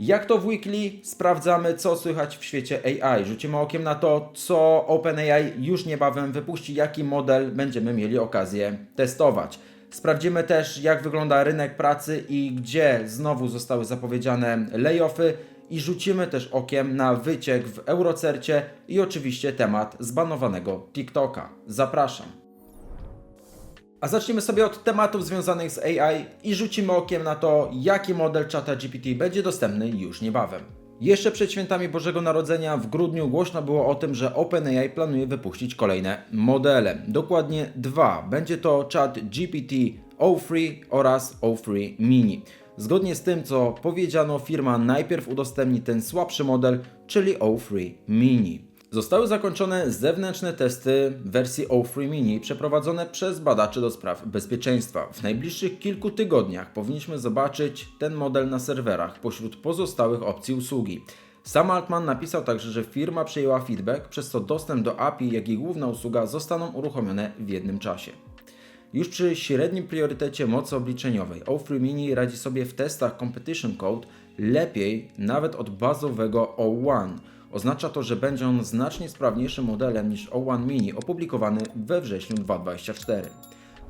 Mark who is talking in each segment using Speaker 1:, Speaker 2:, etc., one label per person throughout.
Speaker 1: Jak to w Weekly? Sprawdzamy, co słychać w świecie AI. Rzucimy okiem na to, co OpenAI już niebawem wypuści, jaki model będziemy mieli okazję testować. Sprawdzimy też, jak wygląda rynek pracy i gdzie znowu zostały zapowiedziane layoffy. I rzucimy też okiem na wyciek w Eurocercie i oczywiście temat zbanowanego TikToka. Zapraszam. A zaczniemy sobie od tematów związanych z AI i rzucimy okiem na to, jaki model czata GPT będzie dostępny już niebawem. Jeszcze przed świętami Bożego Narodzenia w grudniu głośno było o tym, że OpenAI planuje wypuścić kolejne modele. Dokładnie dwa. Będzie to chat GPT O3 oraz O3 Mini. Zgodnie z tym, co powiedziano, firma najpierw udostępni ten słabszy model, czyli O3 Mini. Zostały zakończone zewnętrzne testy wersji O3 Mini przeprowadzone przez badaczy do spraw bezpieczeństwa. W najbliższych kilku tygodniach powinniśmy zobaczyć ten model na serwerach pośród pozostałych opcji usługi. Sam Altman napisał także, że firma przyjęła feedback, przez co dostęp do API, jak i główna usługa zostaną uruchomione w jednym czasie. Już przy średnim priorytecie mocy obliczeniowej O3 Mini radzi sobie w testach Competition Code lepiej nawet od bazowego O1. Oznacza to, że będzie on znacznie sprawniejszym modelem niż O1 Mini opublikowany we wrześniu 2024.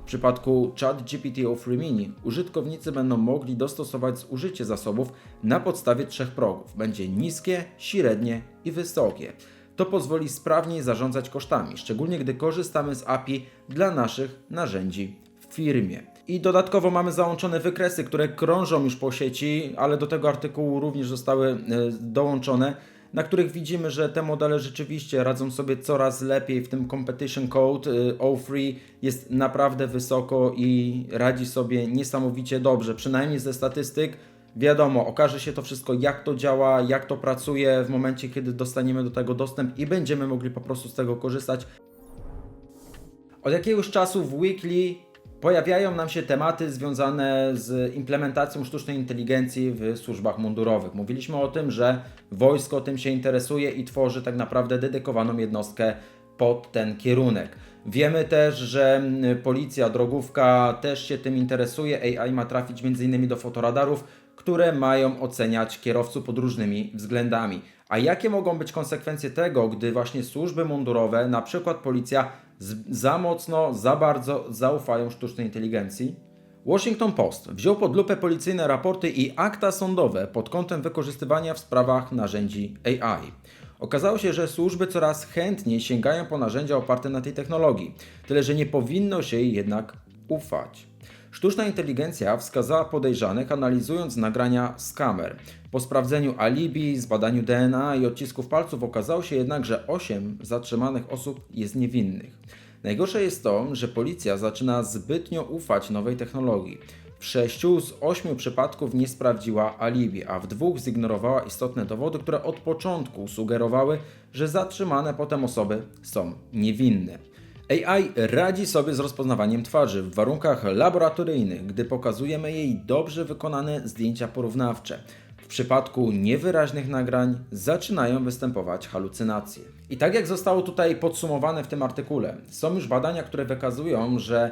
Speaker 1: W przypadku ChatGPT O3 Mini użytkownicy będą mogli dostosować zużycie zasobów na podstawie trzech progów. Będzie niskie, średnie i wysokie. To pozwoli sprawniej zarządzać kosztami, szczególnie gdy korzystamy z API dla naszych narzędzi w firmie. I dodatkowo mamy załączone wykresy, które krążą już po sieci, ale do tego artykułu również zostały e, dołączone, na których widzimy, że te modele rzeczywiście radzą sobie coraz lepiej w tym Competition Code. e, O3 jest naprawdę wysoko i radzi sobie niesamowicie dobrze, przynajmniej ze statystyk. Wiadomo, okaże się to wszystko, jak to działa, jak to pracuje w momencie, kiedy dostaniemy do tego dostęp i będziemy mogli po prostu z tego korzystać. Od jakiegoś czasu w Weekly pojawiają nam się tematy związane z implementacją sztucznej inteligencji w służbach mundurowych. Mówiliśmy o tym, że wojsko tym się interesuje i tworzy tak naprawdę dedykowaną jednostkę pod ten kierunek. Wiemy też, że mm, policja, drogówka też się tym interesuje. AI ma trafić m.in. do fotoradarów, które mają oceniać kierowców pod różnymi względami. A jakie mogą być konsekwencje tego, gdy właśnie służby mundurowe, na przykład policja, za mocno, za bardzo zaufają sztucznej inteligencji? Washington Post wziął pod lupę policyjne raporty i akta sądowe pod kątem wykorzystywania w sprawach narzędzi AI. Okazało się, że służby coraz chętniej sięgają po narzędzia oparte na tej technologii, tyle że nie powinno się jej jednak ufać. Sztuczna inteligencja wskazała podejrzanych analizując nagrania z kamer. Po sprawdzeniu alibi, zbadaniu DNA i odcisków palców okazało się jednak, że 8 zatrzymanych osób jest niewinnych. Najgorsze jest to, że policja zaczyna zbytnio ufać nowej technologii. W sześciu z ośmiu przypadków nie sprawdziła alibi, a w dwóch zignorowała istotne dowody, które od początku sugerowały, że zatrzymane potem osoby są niewinne. AI radzi sobie z rozpoznawaniem twarzy w warunkach laboratoryjnych, gdy pokazujemy jej dobrze wykonane zdjęcia porównawcze. W przypadku niewyraźnych nagrań zaczynają występować halucynacje. I tak jak zostało tutaj podsumowane w tym artykule, są już badania, które wykazują, że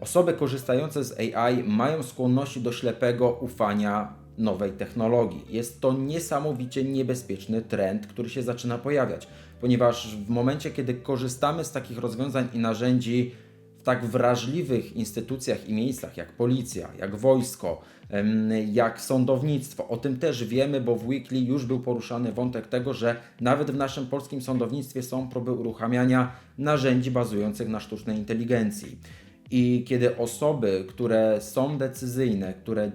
Speaker 1: osoby korzystające z AI mają skłonności do ślepego ufania nowej technologii. Jest to niesamowicie niebezpieczny trend, który się zaczyna pojawiać, ponieważ w momencie, kiedy korzystamy z takich rozwiązań i narzędzi w tak wrażliwych instytucjach i miejscach jak policja, jak wojsko, jak sądownictwo. O tym też wiemy, bo w Weekly już był poruszany wątek tego, że nawet w naszym polskim sądownictwie są próby uruchamiania narzędzi bazujących na sztucznej inteligencji. I kiedy osoby, które są decyzyjne, które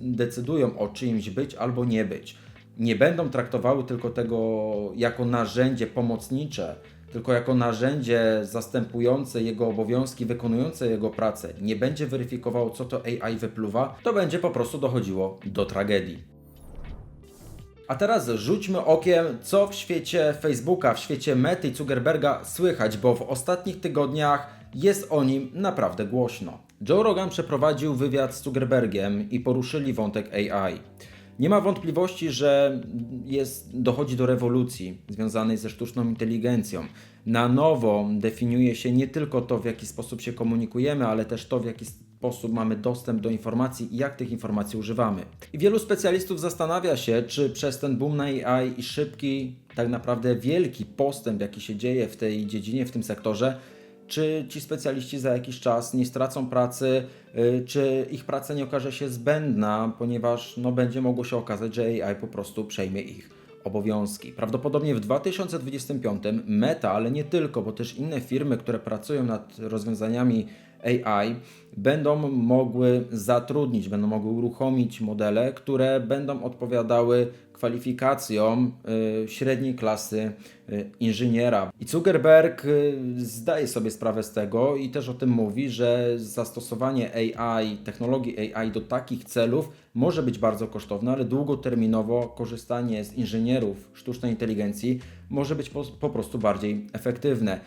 Speaker 1: decydują o czyimś być albo nie być, nie będą traktowały tylko tego jako narzędzie pomocnicze, tylko jako narzędzie zastępujące jego obowiązki, wykonujące jego pracę, nie będzie weryfikowało, co to AI wypluwa, to będzie po prostu dochodziło do tragedii. A teraz rzućmy okiem, co w świecie Facebooka, w świecie Mety i Zuckerberga słychać, bo w ostatnich tygodniach jest o nim naprawdę głośno. Joe Rogan przeprowadził wywiad z Zuckerbergiem i poruszyli wątek AI. Nie ma wątpliwości, że jest, dochodzi do rewolucji związanej ze sztuczną inteligencją. Na nowo definiuje się nie tylko to, w jaki sposób się komunikujemy, ale też to, w jaki sposób mamy dostęp do informacji i jak tych informacji używamy. I wielu specjalistów zastanawia się, czy przez ten boom na AI i szybki, tak naprawdę wielki postęp, jaki się dzieje w tej dziedzinie, w tym sektorze, czy ci specjaliści za jakiś czas nie stracą pracy, y, czy ich praca nie okaże się zbędna, ponieważ no, będzie mogło się okazać, że AI po prostu przejmie ich obowiązki. Prawdopodobnie w 2025 Meta, ale nie tylko, bo też inne firmy, które pracują nad rozwiązaniami AI, będą mogły zatrudnić, będą mogły uruchomić modele, które będą odpowiadały kwalifikacjom y, średniej klasy y, inżyniera. I Zuckerberg y, zdaje sobie sprawę z tego i też o tym mówi, że zastosowanie AI, technologii AI do takich celów może być bardzo kosztowne, ale długoterminowo korzystanie z inżynierów sztucznej inteligencji może być po, po prostu bardziej efektywne.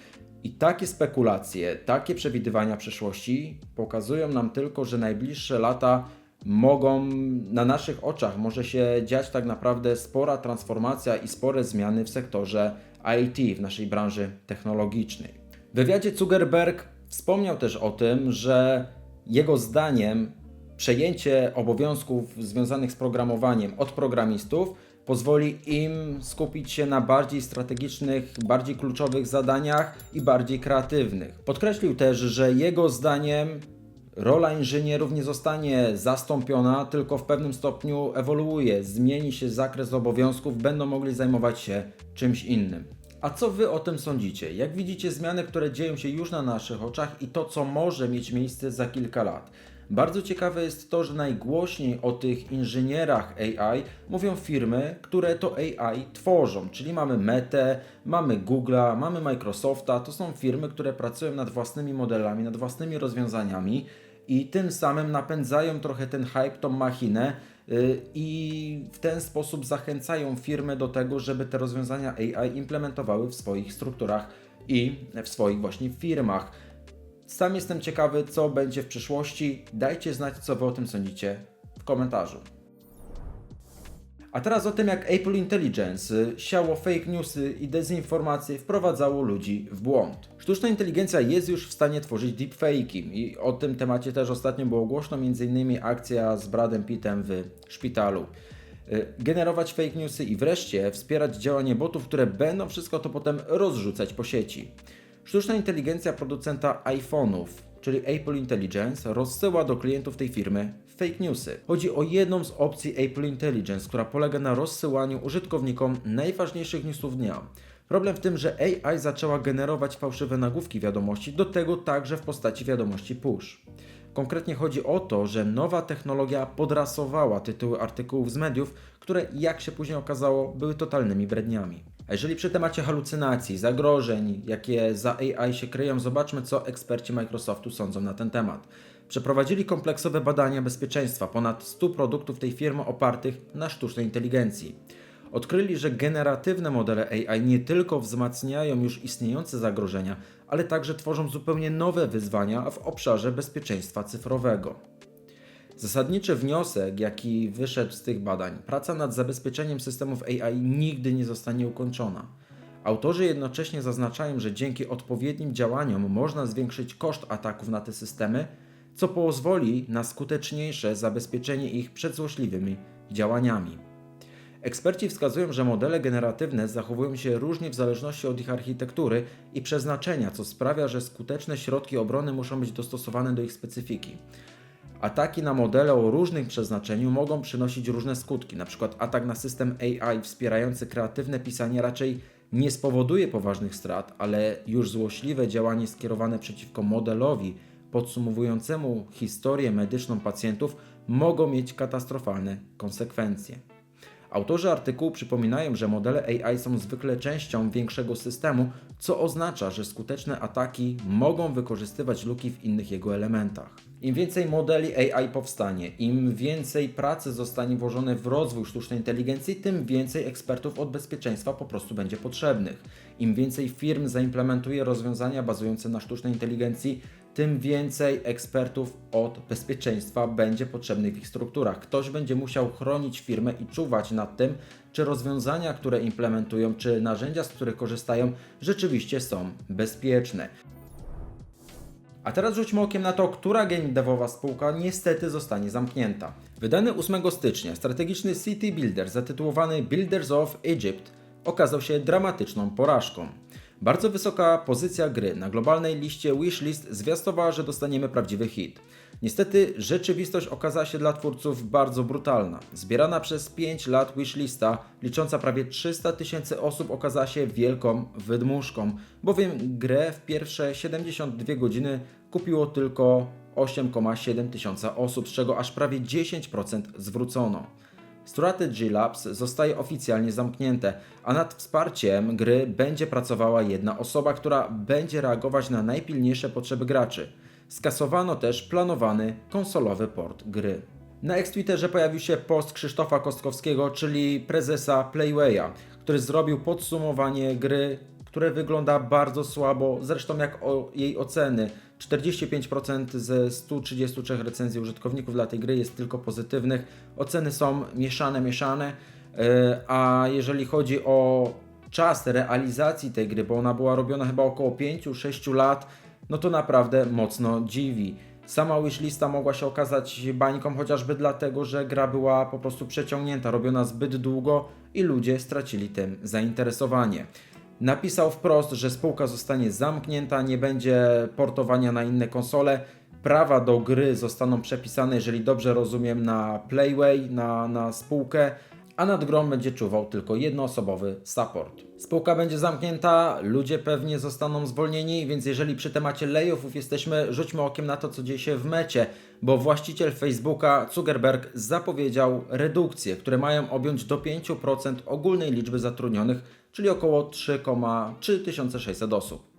Speaker 1: I takie spekulacje, takie przewidywania przyszłości pokazują nam tylko, że najbliższe lata mogą na naszych oczach może się dziać tak naprawdę spora transformacja i spore zmiany w sektorze IT, w naszej branży technologicznej. W wywiadzie Zuckerberg wspomniał też o tym, że jego zdaniem przejęcie obowiązków związanych z programowaniem od programistów pozwoli im skupić się na bardziej strategicznych, bardziej kluczowych zadaniach i bardziej kreatywnych. Podkreślił też, że jego zdaniem rola inżynierów nie zostanie zastąpiona, tylko w pewnym stopniu ewoluuje, zmieni się zakres obowiązków, będą mogli zajmować się czymś innym. A co Wy o tym sądzicie? Jak widzicie zmiany, które dzieją się już na naszych oczach i to, co może mieć miejsce za kilka lat? Bardzo ciekawe jest to, że najgłośniej o tych inżynierach AI mówią firmy, które to AI tworzą, czyli mamy Metę, mamy Google'a, mamy Microsofta. To są firmy, które pracują nad własnymi modelami, nad własnymi rozwiązaniami i tym samym napędzają trochę ten hype, tą machinę y, i w ten sposób zachęcają firmy do tego, żeby te rozwiązania AI implementowały w swoich strukturach i w swoich właśnie firmach. Sam jestem ciekawy, co będzie w przyszłości. Dajcie znać, co Wy o tym sądzicie w komentarzu. A teraz o tym, jak Apple Intelligence siało fake newsy i dezinformacje, wprowadzało ludzi w błąd. Sztuczna inteligencja jest już w stanie tworzyć deepfake'i i o tym temacie też ostatnio było głośno, m.in. akcja z Bradem Pittem w szpitalu. Y, Generować fake newsy i wreszcie wspierać działanie botów, które będą wszystko to potem rozrzucać po sieci. Sztuczna inteligencja producenta iPhone'ów, czyli Apple Intelligence, rozsyła do klientów tej firmy fake newsy. Chodzi o jedną z opcji Apple Intelligence, która polega na rozsyłaniu użytkownikom najważniejszych newsów dnia. Problem w tym, że AI zaczęła generować fałszywe nagłówki wiadomości, do tego także w postaci wiadomości push. Konkretnie chodzi o to, że nowa technologia podrasowała tytuły artykułów z mediów, które, jak się później okazało, były totalnymi bredniami. A jeżeli przy temacie halucynacji, zagrożeń, jakie za AI się kryją, zobaczmy, co eksperci Microsoftu sądzą na ten temat. Przeprowadzili kompleksowe badania bezpieczeństwa ponad 100 produktów tej firmy opartych na sztucznej inteligencji. Odkryli, że generatywne modele AI nie tylko wzmacniają już istniejące zagrożenia, ale także tworzą zupełnie nowe wyzwania w obszarze bezpieczeństwa cyfrowego. Zasadniczy wniosek, jaki wyszedł z tych badań, praca nad zabezpieczeniem systemów AI nigdy nie zostanie ukończona. Autorzy jednocześnie zaznaczają, że dzięki odpowiednim działaniom można zwiększyć koszt ataków na te systemy, co pozwoli na skuteczniejsze zabezpieczenie ich przed złośliwymi działaniami. Eksperci wskazują, że modele generatywne zachowują się różnie w zależności od ich architektury i przeznaczenia, co sprawia, że skuteczne środki obrony muszą być dostosowane do ich specyfiki. Ataki na modele o różnym przeznaczeniu mogą przynosić różne skutki. Na przykład atak na system AI wspierający kreatywne pisanie raczej nie spowoduje poważnych strat, ale już złośliwe działanie skierowane przeciwko modelowi podsumowującemu historię medyczną pacjentów mogą mieć katastrofalne konsekwencje. Autorzy artykułu przypominają, że modele AI są zwykle częścią większego systemu, co oznacza, że skuteczne ataki mogą wykorzystywać luki w innych jego elementach. Im więcej modeli AI powstanie, im więcej pracy zostanie włożone w rozwój sztucznej inteligencji, tym więcej ekspertów od bezpieczeństwa po prostu będzie potrzebnych. Im więcej firm zaimplementuje rozwiązania bazujące na sztucznej inteligencji, tym więcej ekspertów od bezpieczeństwa będzie potrzebnych w ich strukturach. Ktoś będzie musiał chronić firmę i czuwać nad tym, czy rozwiązania, które implementują, czy narzędzia, z których korzystają, rzeczywiście są bezpieczne. A teraz rzućmy okiem na to, która game spółka niestety zostanie zamknięta. Wydany 8 stycznia strategiczny City Builder zatytułowany Builders of Egypt okazał się dramatyczną porażką. Bardzo wysoka pozycja gry na globalnej liście wishlist zwiastowała, że dostaniemy prawdziwy hit. Niestety rzeczywistość okazała się dla twórców bardzo brutalna. Zbierana przez 5 lat wishlista, licząca prawie 300 tysięcy osób, okazała się wielką wydmuszką, bowiem grę w pierwsze 72 godziny kupiło tylko 8,7 tysiąca osób, z czego aż prawie 10% zwrócono. Strategy Labs zostaje oficjalnie zamknięte, a nad wsparciem gry będzie pracowała jedna osoba, która będzie reagować na najpilniejsze potrzeby graczy. Skasowano też planowany konsolowy port gry. Na ex-Twitterze pojawił się post Krzysztofa Kostkowskiego, czyli prezesa Playwaya, który zrobił podsumowanie gry, które wygląda bardzo słabo, zresztą jak o jej oceny. 45% ze 133 recenzji użytkowników dla tej gry jest tylko pozytywnych. Oceny są mieszane, mieszane. Yy, A jeżeli chodzi o czas realizacji tej gry, bo ona była robiona chyba około 5-6 lat, no to naprawdę mocno dziwi. Sama wishlista mogła się okazać bańką chociażby dlatego, że gra była po prostu przeciągnięta, robiona zbyt długo i ludzie stracili tym zainteresowanie. Napisał wprost, że spółka zostanie zamknięta, nie będzie portowania na inne konsole. Prawa do gry zostaną przepisane, jeżeli dobrze rozumiem, na Playway, na, na spółkę, a nad grą będzie czuwał tylko jednoosobowy support. Spółka będzie zamknięta, ludzie pewnie zostaną zwolnieni, więc jeżeli przy temacie layoffów jesteśmy, rzućmy okiem na to, co dzieje się w mecie, bo właściciel Facebooka Zuckerberg zapowiedział redukcje, które mają objąć do 5% ogólnej liczby zatrudnionych, czyli około 3,3600 osób.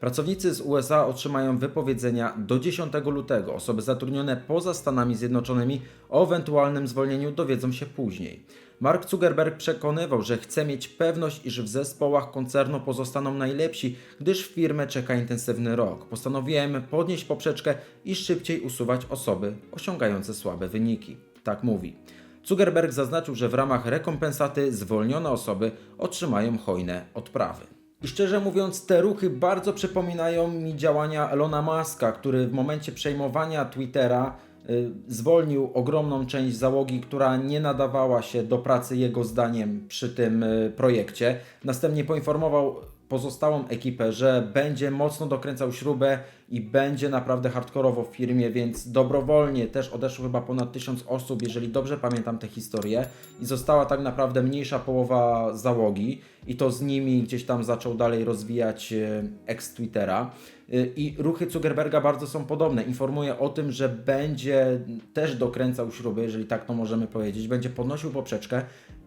Speaker 1: Pracownicy z USA otrzymają wypowiedzenia do 10 lutego. Osoby zatrudnione poza Stanami Zjednoczonymi o ewentualnym zwolnieniu dowiedzą się później. Mark Zuckerberg przekonywał, że chce mieć pewność, iż w zespołach koncernu pozostaną najlepsi, gdyż firmę czeka intensywny rok. Postanowiłem podnieść poprzeczkę i szybciej usuwać osoby osiągające słabe wyniki. Tak mówi. Zuckerberg zaznaczył, że w ramach rekompensaty zwolnione osoby otrzymają hojne odprawy. Szczerze mówiąc, te ruchy bardzo przypominają mi działania Elona Muska, który w momencie przejmowania Twittera y, zwolnił ogromną część załogi, która nie nadawała się do pracy jego zdaniem przy tym y, projekcie. Następnie poinformował pozostałą ekipę, że będzie mocno dokręcał śrubę i będzie naprawdę hardkorowo w firmie, więc dobrowolnie też odeszło chyba ponad 1000 osób, jeżeli dobrze pamiętam tę historię i została tak naprawdę mniejsza połowa załogi i to z nimi gdzieś tam zaczął dalej rozwijać e, ex-Twittera. E, I ruchy Zuckerberga bardzo są podobne. Informuje o tym, że będzie też dokręcał śruby, jeżeli tak to możemy powiedzieć, będzie podnosił poprzeczkę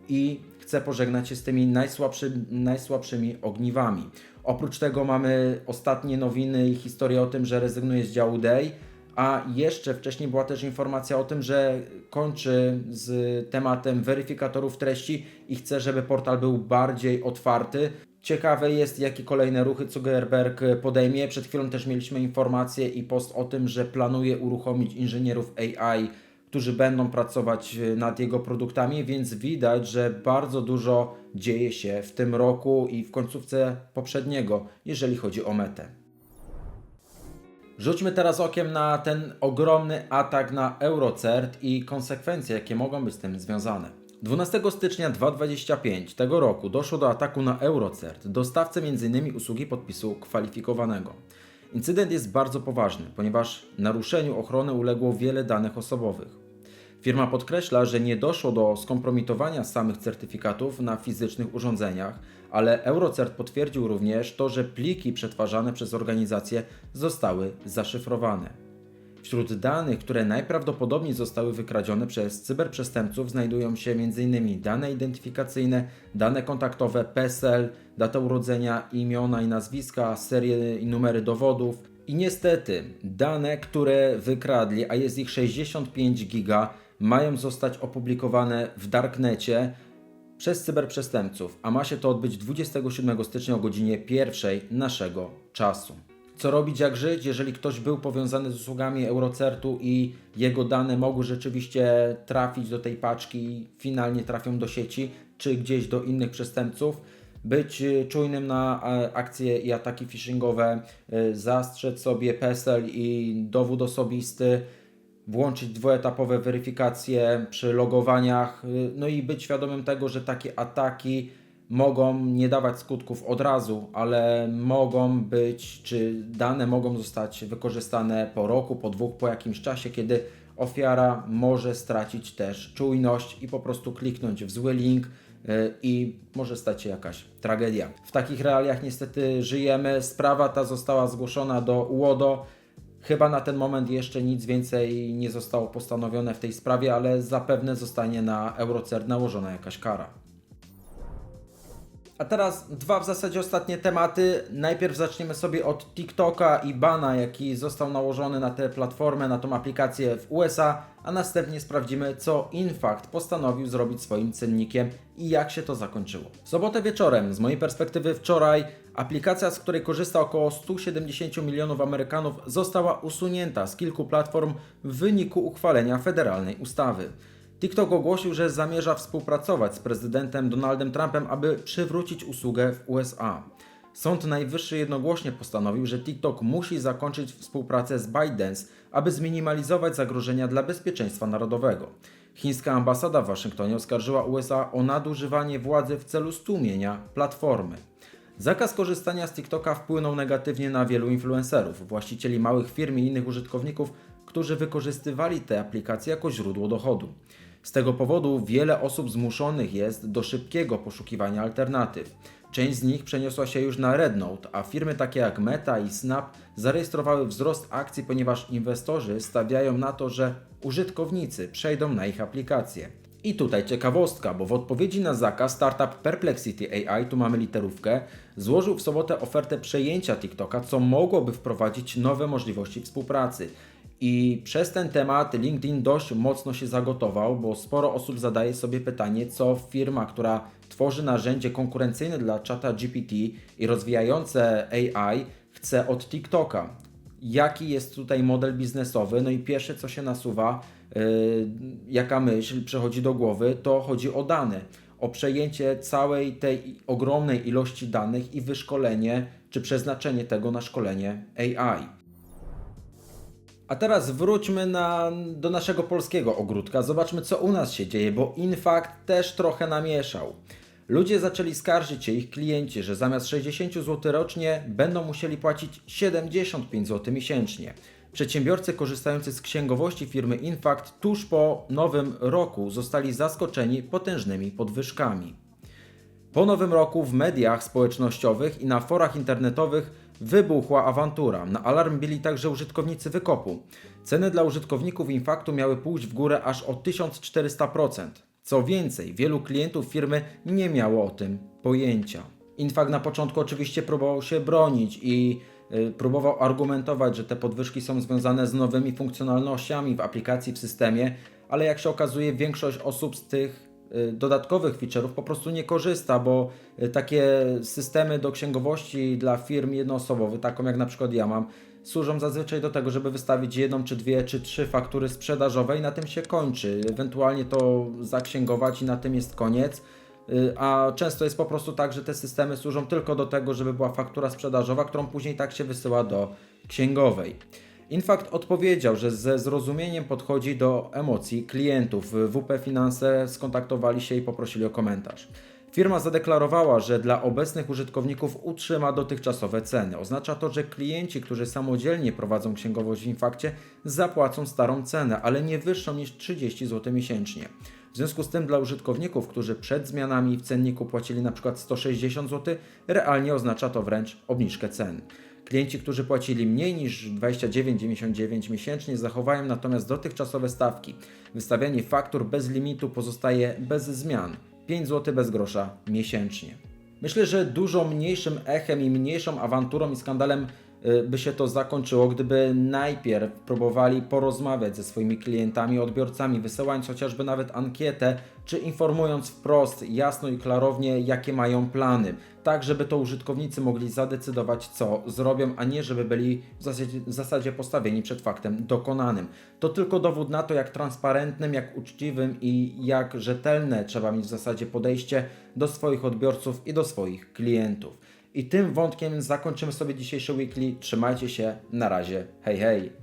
Speaker 1: i chce pożegnać się z tymi najsłabszy, najsłabszymi ogniwami. Oprócz tego mamy ostatnie nowiny i historię o tym, że rezygnuje z działu Day, a jeszcze wcześniej była też informacja o tym, że kończy z tematem weryfikatorów treści i chce, żeby portal był bardziej otwarty. Ciekawe jest, jakie kolejne ruchy Zuckerberg podejmie. Przed chwilą też mieliśmy informację i post o tym, że planuje uruchomić inżynierów AI którzy będą pracować e, nad jego produktami, więc widać, że bardzo dużo dzieje się w tym roku i w końcówce poprzedniego, jeżeli chodzi o metę. Rzućmy teraz okiem na ten ogromny atak na Eurocert i konsekwencje, jakie mogą być z tym związane. 12 stycznia 2025 tego roku doszło do ataku na Eurocert, dostawcę m.in. usługi podpisu kwalifikowanego. Incydent jest bardzo poważny, ponieważ naruszeniu ochrony uległo wiele danych osobowych. Firma podkreśla, że nie doszło do skompromitowania samych certyfikatów na fizycznych urządzeniach, ale Eurocert potwierdził również to, że pliki przetwarzane przez organizację zostały zaszyfrowane. Wśród danych, które najprawdopodobniej zostały wykradzione przez cyberprzestępców, znajdują się m.in. dane identyfikacyjne, dane kontaktowe, PESEL, data urodzenia, imiona i nazwiska, serie i numery dowodów. I niestety, dane, które wykradli, a jest ich 65 giga, mają zostać opublikowane w Darknecie przez cyberprzestępców, a ma się to odbyć 27 stycznia o godzinie pierwszej naszego czasu. Co robić, jak żyć, jeżeli ktoś był powiązany z usługami Eurocertu i jego dane mogły rzeczywiście trafić do tej paczki i finalnie trafią do sieci, czy gdzieś do innych przestępców? być y, czujnym na akcje i ataki phishingowe, y, zastrzec sobie PESEL i dowód osobisty, włączyć dwuetapowe weryfikacje przy logowaniach, y, no i być świadomym tego, że takie ataki mogą nie dawać skutków od razu, ale mogą być, czy dane mogą zostać wykorzystane po roku, po dwóch, po jakimś czasie, kiedy ofiara może stracić też czujność i po prostu kliknąć w zły link y, i może stać się jakaś tragedia. W takich realiach niestety żyjemy. Sprawa ta została zgłoszona do UODO. Chyba na ten moment jeszcze nic więcej nie zostało postanowione w tej sprawie, ale zapewne zostanie na Eurocert nałożona jakaś kara. A teraz dwa w zasadzie ostatnie tematy. Najpierw zaczniemy sobie od TikToka i bana, jaki został nałożony na tę platformę, na tą aplikację w USA, a następnie sprawdzimy, co Infact postanowił zrobić swoim cennikiem i jak się to zakończyło. W sobotę wieczorem, z mojej perspektywy wczoraj, aplikacja, z której korzysta około 170 milionów Amerykanów, została usunięta z kilku platform w wyniku uchwalenia federalnej ustawy. TikTok ogłosił, że zamierza współpracować z prezydentem Donaldem Trumpem, aby przywrócić usługę w USA. Sąd Najwyższy jednogłośnie postanowił, że TikTok musi zakończyć współpracę z ByteDance, aby zminimalizować zagrożenia dla bezpieczeństwa narodowego. Chińska ambasada w Waszyngtonie oskarżyła USA o nadużywanie władzy w celu stłumienia platformy. Zakaz korzystania z TikToka wpłynął negatywnie na wielu influencerów, właścicieli małych firm i innych użytkowników, którzy wykorzystywali te aplikacje jako źródło dochodu. Z tego powodu wiele osób zmuszonych jest do szybkiego poszukiwania alternatyw. Część z nich przeniosła się już na Rednote, a firmy takie jak Meta i Snap zarejestrowały wzrost akcji, ponieważ inwestorzy stawiają na to, że użytkownicy przejdą na ich aplikacje. I tutaj ciekawostka, bo w odpowiedzi na zakaz startup Perplexity AI, tu mamy literówkę, złożył w sobotę ofertę przejęcia TikToka, co mogłoby wprowadzić nowe możliwości współpracy. I przez ten temat LinkedIn dość mocno się zagotował, bo sporo osób zadaje sobie pytanie, co firma, która tworzy narzędzie konkurencyjne dla czata GPT i rozwijające AI, chce od TikToka. Jaki jest tutaj model biznesowy? No i pierwsze, co się nasuwa, jaka myśl przychodzi do głowy, to chodzi o dane. O przejęcie całej tej ogromnej ilości danych i wyszkolenie, czy przeznaczenie tego na szkolenie AI. A teraz wróćmy na, do naszego polskiego ogródka. Zobaczmy, co u nas się dzieje, bo Infact też trochę namieszał. Ludzie zaczęli skarżyć się, ich klienci, że zamiast 60 zł rocznie będą musieli płacić 75 zł miesięcznie. Przedsiębiorcy korzystający z księgowości firmy Infact tuż po nowym roku zostali zaskoczeni potężnymi podwyżkami. Po nowym roku w mediach społecznościowych i na forach internetowych wybuchła awantura. Na alarm bili także użytkownicy wykopu. Ceny dla użytkowników Infaktu miały pójść w górę aż o 1400%. Co więcej, wielu klientów firmy nie miało o tym pojęcia. Infakt na początku oczywiście próbował się bronić i próbował argumentować, że te podwyżki są związane z nowymi funkcjonalnościami w aplikacji w systemie, ale jak się okazuje, większość osób z tych y, dodatkowych feature'ów po prostu nie korzysta, bo y, takie systemy do księgowości dla firm jednoosobowych, taką jak na przykład ja mam, służą zazwyczaj do tego, żeby wystawić jedną, czy dwie, czy trzy faktury sprzedażowe i na tym się kończy. Ewentualnie to zaksięgować i na tym jest koniec. Y, A często jest po prostu tak, że te systemy służą tylko do tego, żeby była faktura sprzedażowa, którą później tak się wysyła do księgowej. Infact odpowiedział, że ze zrozumieniem podchodzi do emocji klientów. WP Finanse skontaktowali się i poprosili o komentarz. Firma zadeklarowała, że dla obecnych użytkowników utrzyma dotychczasowe ceny. Oznacza to, że klienci, którzy samodzielnie prowadzą księgowość w Infakcie, zapłacą starą cenę, ale nie wyższą niż 30 zł miesięcznie. W związku z tym dla użytkowników, którzy przed zmianami w cenniku płacili np. 160 zł, realnie oznacza to wręcz obniżkę cen. Klienci, którzy płacili mniej niż 29,99 miesięcznie, zachowają natomiast dotychczasowe stawki. Wystawianie faktur bez limitu pozostaje bez zmian. 5 zł bez grosza miesięcznie. Myślę, że dużo mniejszym echem i mniejszą awanturą i skandalem by się to zakończyło, gdyby najpierw próbowali porozmawiać ze swoimi klientami, odbiorcami, wysyłając chociażby nawet ankietę, czy informując wprost, jasno i klarownie, jakie mają plany, tak żeby to użytkownicy mogli zadecydować, co zrobią, a nie żeby byli w zasadzie, w zasadzie postawieni przed faktem dokonanym. To tylko dowód na to, jak transparentnym, jak uczciwym i jak rzetelne trzeba mieć w zasadzie podejście do swoich odbiorców i do swoich klientów. I tym wątkiem zakończymy sobie dzisiejszy weekly. Trzymajcie się, na razie, hej hej!